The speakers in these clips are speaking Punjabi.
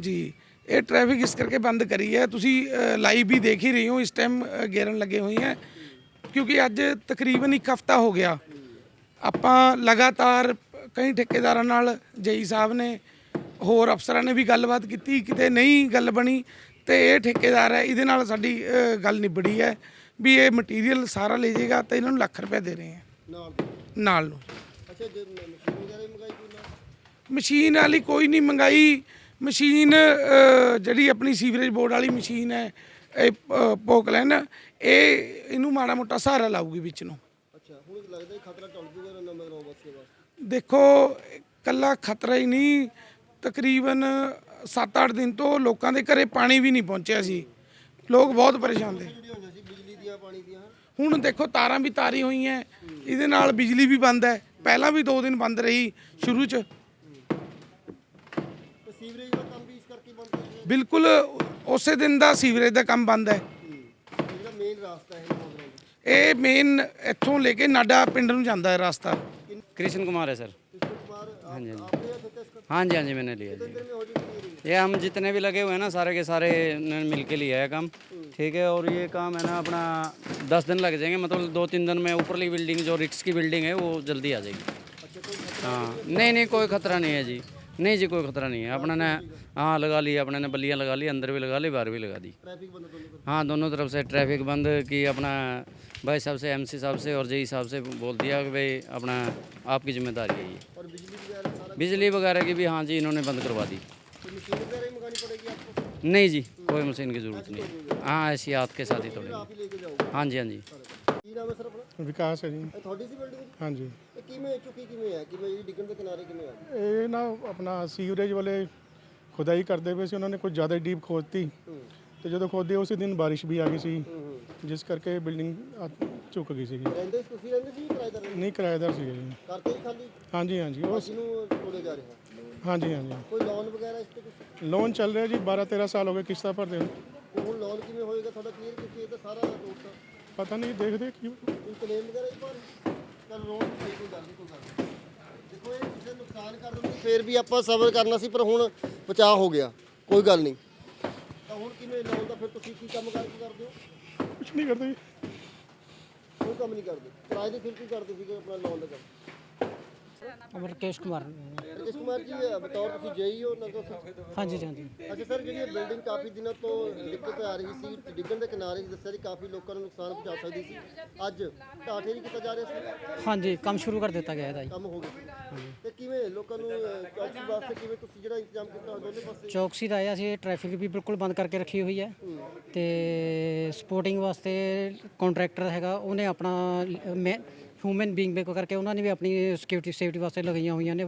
ਜੀ ਇਹ ਟ੍ਰੈਫਿਕ ਇਸ ਕਰਕੇ ਬੰਦ ਕਰੀ ਹੈ ਤੁਸੀਂ ਲਾਈਵ ਵੀ ਦੇਖ ਹੀ ਰਹੇ ਹੋ ਇਸ ਟਾਈਮ ਗੇਰਨ ਲੱਗੇ ਹੋਏ ਹੈ ਕਿਉਂਕਿ ਅੱਜ ਤਕਰੀਬਨ ਇੱਕ ਹਫਤਾ ਹੋ ਗਿਆ। ਆਪਾਂ ਲਗਾਤਾਰ ਕਈ ਠੇਕੇਦਾਰਾਂ ਨਾਲ ਜਈ ਸਾਹਿਬ ਨੇ ਹੋਰ ਅਫਸਰਾਂ ਨੇ ਵੀ ਗੱਲਬਾਤ ਕੀਤੀ ਕਿਤੇ ਨਹੀਂ ਗੱਲ ਬਣੀ ਤੇ ਇਹ ਠੇਕੇਦਾਰ ਹੈ ਇਹਦੇ ਨਾਲ ਸਾਡੀ ਗੱਲ ਨਿਬੜੀ ਹੈ ਵੀ ਇਹ ਮਟੀਰੀਅਲ ਸਾਰਾ ਲੈ ਜਾਏਗਾ ਤੇ ਇਹਨਾਂ ਨੂੰ ਲੱਖ ਰੁਪਏ ਦੇ ਰਹੇ ਹੈ। ਨਾਲ ਨਾਲ ਨੂੰ। ਅੱਛਾ ਜੇ ਮਸ਼ੀਨ ਵਗੈਰਾ ਵੀ ਮੰਗਾਈ ਕੋਈ ਨਾ? ਮਸ਼ੀਨ ਵਾਲੀ ਕੋਈ ਨਹੀਂ ਮੰਗਾਈ ਮਸ਼ੀਨ ਜਿਹੜੀ ਆਪਣੀ ਸੀਵਰੇਜ ਬੋਰਡ ਵਾਲੀ ਮਸ਼ੀਨ ਹੈ ਇਹ ਪੋਕਲੈਨ ਇਹ ਇਹਨੂੰ ਮਾੜਾ ਮੋਟਾ ਸਹਾਰਾ ਲਾਊਗੀ ਵਿੱਚ ਨੂੰ। ਅੱਛਾ ਹੁਣ ਲੱਗਦਾ ਹੀ ਖਤਰਾ ਟਲ ਜੂਗਾ ਨਾ ਮਗਰੋਂ ਬੱਸੇ ਵਾਸਤੇ ਦੇਖੋ ਕੱਲਾ ਖਤਰਾ ਹੀ ਨਹੀਂ ਤਕਰੀਬਨ 7-8 ਦਿਨ ਤੋਂ ਲੋਕਾਂ ਦੇ ਘਰੇ ਪਾਣੀ ਵੀ ਨਹੀਂ ਪਹੁੰਚਿਆ ਸੀ। ਲੋਕ ਬਹੁਤ ਪਰੇਸ਼ਾਨ ਦੀਆਂ ਹੁਣ ਦੇਖੋ ਤਾਰਾਂ ਵੀ ਤਾਰੀ ਹੋਈਆਂ ਇਹਦੇ ਨਾਲ ਬਿਜਲੀ ਵੀ ਬੰਦ ਹੈ। ਪਹਿਲਾਂ ਵੀ 2 ਦਿਨ ਬੰਦ ਰਹੀ ਸ਼ੁਰੂ 'ਚ ਸੀਵਰੇਜ ਦਾ ਕੰਮ ਵੀ ਇਸ ਕਰਕੇ ਬੰਦ ਕਰ ਦਿੱਤਾ ਬਿਲਕੁਲ ਉਸੇ ਦਿਨ ਦਾ ਸੀਵਰੇਜ ਦਾ ਕੰਮ ਬੰਦ ਹੈ ਜਿਹੜਾ ਮੇਨ ਰਾਸਤਾ ਹੈ ਮਗਰੋਂ ਇਹ ਮੇਨ ਇੱਥੋਂ ਲੈ ਕੇ ਨਾਡਾ ਪਿੰਡ ਨੂੰ ਜਾਂਦਾ ਹੈ ਰਸਤਾ कृष्ण कुमार है सर कृष्ण कुमार आप- आपने या ठेका इसका हाँ जी हाँ जी मैंने लिया जी कितने में हो जाएगी ये हम जितने भी लगे हुए हैं ना सारे के सारे ने मिल के लिया है काम ठीक है और ये काम है ना अपना दस दिन लग जाएंगे मतलब दो तीन दिन में ऊपरली बिल्डिंग जो रिक्स की बिल्डिंग है वो जल्दी आ जाएगी हाँ नहीं नहीं कोई खतरा नहीं है जी नहीं जी कोई खतरा नहीं है। अपने ने हाँ लगा ली अपने ने बल्लियाँ लगा ली अंदर भी लगा ली बाहर भी लगा दी। हाँ दोनों तरफ़ से ट्रैफ़िक बंद की अपना भाई साहब से एमसी साहब से और जेई साहब से बोल दिया कि भाई अपना आपकी ज़िम्मेदारी है ये। बिजली वगैरह की भी हाँ जी इन्होंने बंद करवा दी। तो नहीं जी कोई मशीन की ज़रूरत नहीं। हाँ ऐसी हाथ के साथ ही तोड़ेंगे आप ही जी हाँ जी। ਨਾਮ ਹੈ ਸਰ ਆਪਣਾ? ਵਿਕਾਸ ਹੈ ਜੀ। ਇਹ ਤੁਹਾਡੀ ਸੀ ਬਿਲਡਿੰਗ? ਹਾਂਜੀ। ਇਹ ਕਿਵੇਂ ਚੁੱਕੀ ਕਿਵੇਂ ਹੈ? ਕਿਵੇਂ ਜਿਹੜੀ ਡਿੱਗਣ ਦੇ ਕਿਨਾਰੇ ਕਿਵੇਂ ਆ ਇਹ ਨਾ ਆਪਣਾ ਸੀਵਰੇਜ ਵਾਲੇ ਖੁਦਾਈ ਕਰਦੇ ਪਏ ਸੀ ਉਹਨਾਂ ਨੇ ਕੁਝ ਜ਼ਿਆਦਾ ਡੀਪ ਖੋਦਤੀ। ਤੇ ਜਦੋਂ ਖੋਦੇ ਉਸੇ ਦਿਨ ਬਾਰਿਸ਼ ਵੀ ਆ ਗਈ ਸੀ। ਜਿਸ ਕਰਕੇ ਬਿਲਡਿੰਗ ਝੁੱਕ ਗਈ ਸੀ ਰਹਿੰਦੇ ਸੀ ਤੁਸੀਂ? ਰਹਿੰਦੇ ਸੀ ਕਿਰਾਏਦਾਰ ਰਹਿੰਦੇ? ਨਹੀਂ ਕਿਰਾਏਦਾਰ ਸੀਗੇ ਜੀ। ਕਰਕੇ ਹੀ ਖਾਲੀ? ਹਾਂਜੀ ਹਾਂਜੀ। ਜਾ ਰਿਹਾ? ਹਾਂਜੀ ਹਾਂਜੀ। ਕੋਈ ਲੋਨ ਵਗੈਰਾ ਇਸ ਤੇ ਕੁਛ? ਲੋਨ ਚੱਲ ਰਿਹਾ ਜੀ 12 13 ਸਾਲ ਹੋ ਗਏ ਕਿਸ਼ਤਾਂ ਭਰਦੇ ਨੂੰ। ਹੁਣ ਲੋਨ ਕਿਵੇਂ ਹੋਏਗਾ? ਤੁਹਾਡਾ ਕਲੀਅਰ ਕਿਉਂਕਿ ਇਹ ਤਾਂ ਸਾਰਾ ਟੋਟਾ ਪਤਾ ਨਹੀਂ ਦੇਖਦੇ ਕੀ ਕੋਈ ਕਲੇਮ ਵਗੈਰਾ ਇਸ ਪਰ ਚਲ ਲੋਨ ਕੋਈ ਕੋਈ ਗੱਲ ਨਹੀਂ ਕੋਈ ਗੱਲ ਨਹੀਂ। ਦੇਖੋ ਇਹ ਕਿਸੇ ਨੁਕਸਾਨ ਕਰ ਦਿੰਦੀ ਫੇਰ ਵੀ ਆਪਾਂ ਸਬਰ ਕਰਨਾ ਸੀ ਪਰ ਹੁਣ ਬਚਾਅ ਹੋ ਗਿਆ। ਕੋਈ ਗੱਲ ਨਹੀਂ। ਤਾਂ ਹੁਣ ਕਿਵੇਂ ਲੋਨ ਦਾ ਫਿਰ ਤੁਸੀਂ ਕੀ ਕੰਮ ਕਰਕੇ ਕਰਦੇ ਹੋ? ਕੁਝ ਨਹੀਂ ਕਰਦੇ। ਜੀ। ਕੋਈ ਕੰਮ ਨਹੀਂ ਕਰਦੇ। ਕਿਰਾਏ ਦੇ ਫਿਰ ਕੀ ਕਰਦੇ ਸੀਗੇ ਆਪਣਾ ਲੋਨ ਦਾ ਕੰਮ? ਅਮਰ ਰਕੇਸ਼ ਕੁਮਾਰ। ਕੁਮਾਰ ਜੀ ਇਹ ਬਤੌਰ ਤੁਸੀਂ ਜੇਈ ਹੋ ਨਗਰ ਸੇ ਹਾਂਜੀ ਹਾਂਜੀ। ਅੱਛਾ ਸਰ ਜਿਹੜੀ ਇਹ ਬਿਲਡਿੰਗ ਕਾਫੀ ਦਿਨਾਂ ਤੋਂ ਦਿੱਕਤ ਆ ਰਹੀ ਸੀ ਡਿੱਗਣ ਦੇ ਕਿਨਾਰੇ ਸੀ ਦੱਸਿਆ ਕਾਫੀ ਲੋਕਾਂ ਨੂੰ ਨੁਕਸਾਨ ਪਹੁੰਚਾ ਸਕਦੀ ਸੀ। ਅੱਜ ਢਾਠੇ ਨਹੀਂ ਕੀਤਾ ਜਾ ਰਿਹਾ ਸੀ? ਹਾਂਜੀ ਕੰਮ ਸ਼ੁਰੂ ਕਰ ਦਿੱਤਾ ਗਿਆ ਇਹਦਾ ਜੀ। ਕੰਮ ਹੋ ਗਿਆ ਸੀ। ਤੇ ਕਿਵੇਂ ਲੋਕਾਂ ਨੂੰ ਅਹ, ਚੌਕਸੀ ਵਾਸਤੇ ਕਿਵੇਂ ਤੁਸੀਂ ਜਿਹੜਾ ਇੰਤਜ਼ਾਮ ਕੀਤਾ ਦੋਨੇ ਪਾਸੇ? ਚੌਕਸੀ ਦਾ ਆਇਆ ਸੀ ਟ੍ਰੈਫਿਕ ਵੀ ਬਿਲਕੁਲ ਬੰਦ ਕਰਕੇ ਰੱਖੀ ਹੋਈ ਹੈ। ਤੇ ਸਪੋਰਟਿੰਗ ਵਾਸਤੇ ਕੰਟਰੈਕਟਰ ਹੈਗਾ ਉਹਨੇ ਆਪਣਾ ਹਿਊਮਨ ਬੀਇੰਗ ਬੇਕੋ ਕਰਕੇ ਉਹਨਾਂ ਨੇ ਵੀ ਆਪਣੀ ਸਿਕਿਉਰਿਟੀ ਸੇਫਟੀ ਵਾਸਤੇ ਲਗਾਈਆਂ ਹੋਈਆਂ ਨੇ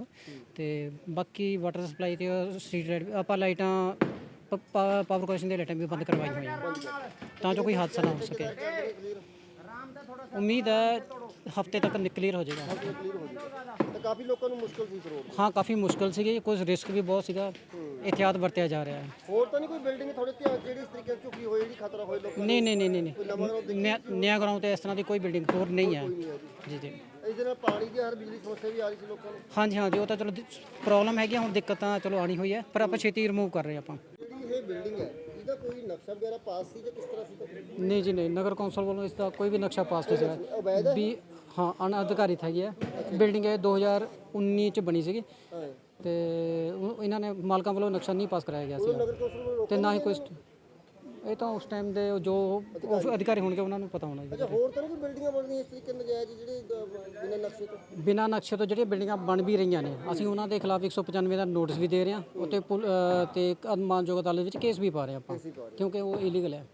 ਤੇ ਬਾਕੀ ਵਾਟਰ ਸਪਲਾਈ ਤੇ ਸਟਰੀਟ ਲਾਈਟ ਆਪਾਂ ਲਾਈਟਾਂ ਪਾਵਰ ਕਾਰਪੋਰੇਸ਼ਨ ਦੇ ਲਾਈਟਾਂ ਵੀ ਬੰਦ ਕਰਵਾਈਆਂ ਹੋਈਆਂ ਤਾਂ ਜੋ ਕੋਈ ਹਾਦਸਾ ਨਾ ਹੋ ਸਕੇ। ਉਮੀਦ ਹੈ ਹਫ਼ਤੇ ਤੱਕ ਕਲੀਅਰ ਹੋ ਜਾਏਗਾ। ਕਲੀਅਰ ਹੋ ਤਾਂ ਕਾਫੀ ਲੋਕਾਂ ਨੂੰ ਮੁਸ਼ਕਲ ਸੀ ਕਰੋੜ ਹਾਂ ਕਾਫੀ ਮੁਸ਼ਕਲ ਸੀਗੀ। ਕੁਝ ਰਿਸਕ ਵੀ ਬਹੁਤ ਸੀਗਾ। ਇhtiyat ਵਰਤਿਆ ਜਾ ਰਿਹਾ ਹੈ। ਹੋਰ ਤਾਂ ਨਹੀਂ ਕੋਈ ਬਿਲਡਿੰਗ ਥੋੜੇ ਧਿਆਨ ਜਿਹੜੀ ਇਸ ਤਰੀਕੇ ਨਾਲ ਝੁਕੀ ਹੋਈ ਜਿਹੜੀ ਖਤਰਾ ਹੋਏ ਲੋਕਾਂ ਨਹੀਂ ਨਹੀਂ ਨਹੀਂ ਨਹੀਂ ਨਹੀਂ। ਨਿਆ- ਨਿਆ ਗਰਾਊਂਡ ਤੇ ਇਸ ਤਰ੍ਹਾਂ ਦੀ ਕੋਈ ਬਿਲਡਿੰਗ ਹੋਰ ਨਹੀਂ ਹੈ। ਜੀ ਜੀ। ਨੂੰ ਇਹਦੇ ਨਾਲ ਪਾਣੀ ਦੀ ਹਰ ਬਿਜਲੀ ਸਮੱਸਿਆ ਵੀ ਆ ਰਹੀ ਸੀ ਲੋਕਾਂ ਨੂੰ। ਹਾਂਜੀ ਹਾਂਜੀ। ਉਹ ਤਾਂ ਚਲੋ ਪ੍ਰੋਬਲਮ ਹੈਗੀ ਆ, ਹੁਣ ਦਿੱਕਤ ਤਾਂ ਚਲੋ ਆਣੀ ਹੋਈ ਹੈ। ਪਰ ਆਪਾਂ ਛੇਤੀ ਰਿਮੂਵ ਕਰ ਰਹੇ ਆਪਾਂ। ਜਿਹੜੀ ਇਹ ਬਿਲਡਿੰਗ ਹੈ ਕੋਈ ਨਕਸ਼ਾ ਵਗੈਰਾ ਪਾਸ ਸੀ ਜਾਂ ਕਿਸ ਤਰ੍ਹਾਂ ਸੀ ਤਾਂ? ਨਹੀਂ ਜੀ ਨਹੀਂ। ਨਗਰ ਕੌਂਸਲ ਵੱਲੋਂ ਇਸ ਦਾ ਕੋਈ ਵੀ ਨਕਸ਼ਾ ਪਾਸ ਨਹੀਂ ਸੀਗਾ ਵੀ ਹਾਂ ਅਨਅਧਿਕਾਰਿਤ ਹੈਗੀ ਹੈ। ਬਿਲਡਿੰਗ ਇਹ 2019 ਚ ਬਣੀ ਸੀਗੀ। ਤੇ ਉਹ- ਇਹਨਾਂ ਨੇ ਮਾਲਕਾਂ ਵੱਲੋਂ ਨਕਸ਼ਾ ਨਹੀਂ ਪਾਸ ਕਰਾਇਆ ਗਿਆ ਸੀ। ਤੇ ਨਾ ਹੀ ਕੋਈ ਇਹ ਤਾਂ ਉਸ ਟਾਈਮ ਦੇ ਜੋ ਉਹ ਅਧਿਕਾਰੀ ਹੋਣਗੇ ਉਹਨਾਂ ਨੂੰ ਪਤਾ ਹੋਣਾ ਜੀ। ਅੱਛਾ ਹੋਰ ਤਾਂ ਨਹੀਂ ਕੋਈ ਬਿਲਡਿੰਗਾਂ ਬਣਦੀਆਂ ਇਸ ਤਰੀਕੇ ਨਾਲ ਨਜਾਇਜ਼ ਜਿਹੜੇ ਅਹ, ਬਿਨਾਂ ਨਕਸ਼ੇ ਤੋਂ? ਬਿਨਾਂ ਨਕਸ਼ੇ ਤੋਂ ਜਿਹੜੀਆਂ ਬਿਲਡਿੰਗਾਂ ਬਣ ਵੀ ਰਹੀਆਂ ਨੇ ਅਸੀਂ ਉਹਨਾਂ ਦੇ ਖਿਲਾਫ 195 ਦਾ ਨੋਟਿਸ ਵੀ ਦੇ ਰਹੇ ਹਾਂ ਉੱਤੇ ਤੇ ਅਨੁਮਾਨਯੋਗ ਅਦਾਲਤ ਵਿੱਚ ਕੇਸ ਵੀ ਪਾ ਰਹੇ ਹਾਂ ਆਪਾਂ ਕਿਉਂਕਿ ਉਹ ਇਲੀਗਲ ਹੈ।